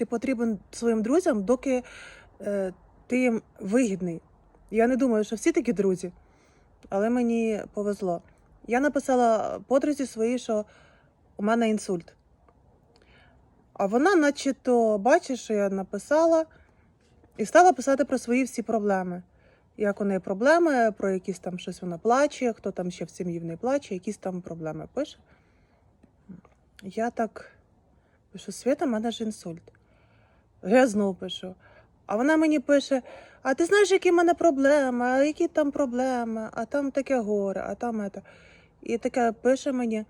ти потрібен своїм друзям, доки е, ти їм вигідний. Я не думаю, що всі такі друзі, але мені повезло. Я написала подрузі своїй, що у мене інсульт. А вона, наче то бачить, що я написала, і стала писати про свої всі проблеми. Як у неї проблеми, про якісь там щось вона плаче, хто там ще в сім'ї в неї плаче, якісь там проблеми пише. Я так пишу, Свята, в мене ж інсульт. Я знову пишу. А вона мені пише: а ти знаєш, які в мене проблеми, а які там проблеми, а там таке горе, а там ето. І таке пише мені: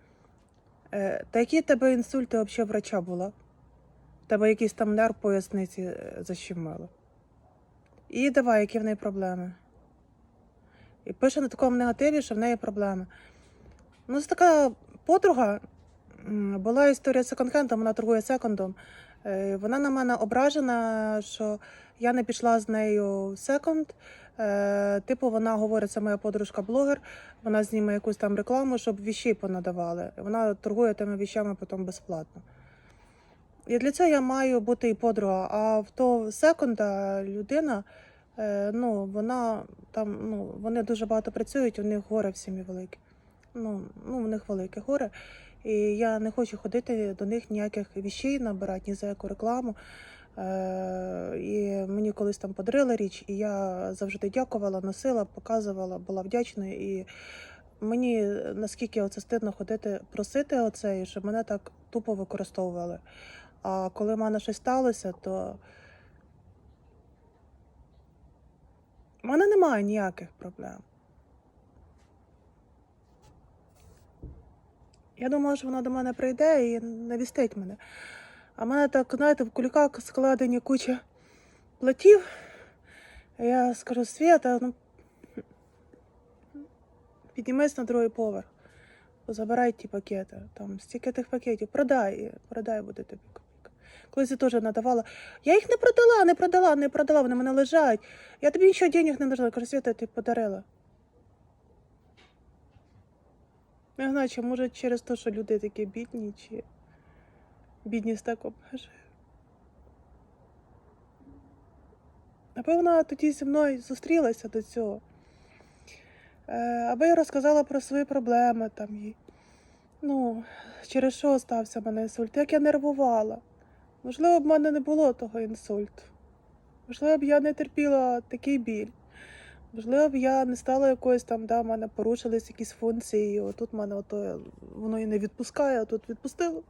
«Е, та які тебе інсульти взагалі врача була? Тебе якийсь там нерв поясниці е, защемило. І давай, які в неї проблеми. І пише на такому негативі, що в неї проблеми. Ну, це така подруга. Була історія секонд-хендом, вона торгує секондом. Е, Вона на мене ображена, що я не пішла з нею в секонд. Типу, вона говорить, це моя подружка-блогер, вона зніме якусь там рекламу, щоб віщі понадавали. Вона торгує тими віщами потім безплатно. І для цього я маю бути і подруга. А в то секонда людина, е, ну, вона там, ну, вони дуже багато працюють, у них горе в сім'ї велике. Ну, ну, у них велике горе. І я не хочу ходити до них ніяких віщей набирати, ні за яку рекламу. Е, і мені колись там подарили річ, і я завжди дякувала, носила, показувала, була вдячна. І мені наскільки оце стидно ходити, просити оце, і щоб мене так тупо використовували. А коли в мене щось сталося, то в мене немає ніяких проблем. Я думала, що вона до мене прийде і навістить мене. А в мене так, знаєте, в кульках складені куча платів. Я скажу, Свята, ну піднімись на другий поверх, забирай ті пакети. Там стільки тих пакетів, продай, продай буде тобі копійка. Колись я теж надавала. Я їх не продала, не продала, не продала, вони мене лежать. Я тобі нічого денег не дала. Кажу, Свята, ти подарила. Не знаю, чи може через те, що люди такі бідні, чи бідність так обмежує. Напевно, тоді зі мною зустрілася до цього. Е, аби я розказала про свої проблеми там їй. Ну, через що стався в мене інсульт, як я нервувала. Можливо, б в мене не було того інсульту. Можливо, б я не терпіла такий біль. Можливо, б я не стала якоюсь там, да, в мене порушились якісь функції, і отут мене ото, воно і не відпускає, а тут відпустило.